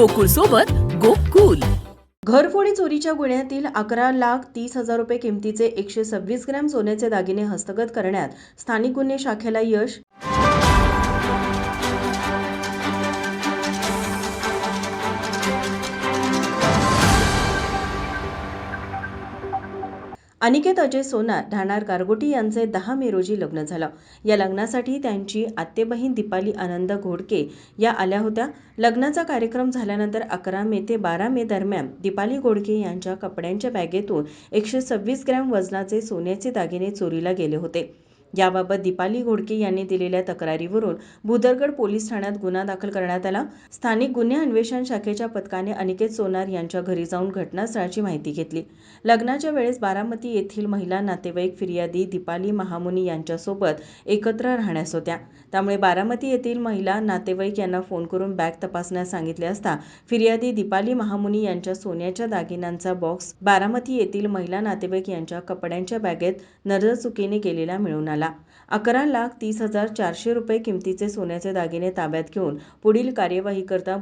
गोकुळ सोबत गोकुल. घरफोडी चोरीच्या गुन्ह्यातील अकरा लाख तीस हजार रुपये किमतीचे एकशे सव्वीस ग्रॅम सोन्याचे दागिने हस्तगत करण्यात स्थानिक गुन्हे शाखेला यश अनिकेत अजय सोनार राहणार गारगोटी यांचे दहा मे रोजी लग्न झालं. या लग्नासाठी त्यांची आत्तेबहीण दीपाली आनंद घोडके या आल्या होत्या. लग्नाचा कार्यक्रम झाल्यानंतर अकरा मे ते बारा मे दरम्यान दीपाली घोडके यांच्या कपड्यांच्या बॅगेतून एकशे सव्वीस ग्रॅम वजनाचे सोन्याचे दागिने चोरीला गेले होते. याबाबत दीपाली घोडके यांनी दिलेल्या तक्रारीवरून भुदरगड पोलीस ठाण्यात गुन्हा दाखल करण्यात आला. स्थानिक गुन्हे अन्वेषण शाखेच्या पथकाने अनिकेत सोनार यांच्या घरी जाऊन घटनास्थळाची माहिती घेतली. लग्नाच्या वेळेस बारामती येथील महिला नातेवाईक फिर्यादी दीपाली महामुनी यांच्यासोबत एकत्र राहण्यास होत्या. त्यामुळे बारामती येथील महिला नातेवाईक यांना फोन करून बॅग तपासण्यास सांगितले असता फिर्यादी दीपाली महामुनी यांच्या सोन्याच्या दागिन्यांचा बॉक्स बारामती येथील महिला नातेवाईक यांच्या कपड्यांच्या बॅगेत नजरचुकीने गेलेला मिळून आला. अकरा लाख तीस हजार चारशे रुपये किमतीचे सोन्याचे दागिने ताब्यात घेऊन पुढील कार्यवाही करता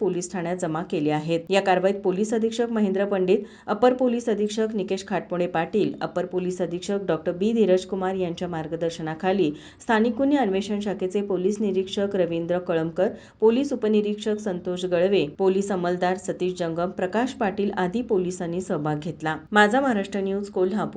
पोलीस ठाण्यात जमा केले आहेत. या कारवाईत पोलीस अधीक्षक महेंद्र पंडित अपर पोलीस अधीक्षक निकेश खाटपुणे पाटील अपर पोलीस अधीक्षक डॉक्टर बी. धीरज कुमार यांच्या मार्गदर्शनाखाली स्थानिक गुन्हे अन्वेषण शाखेचे पोलीस निरीक्षक रवींद्र कळमकर पोलीस उपनिरीक्षक संतोष गळवे पोलीस अंमलदार सतीश जंगम प्रकाश पाटील आदी पोलिसांनी सहभाग घेतला. माझा महाराष्ट्र न्यूज कोल्हापूर.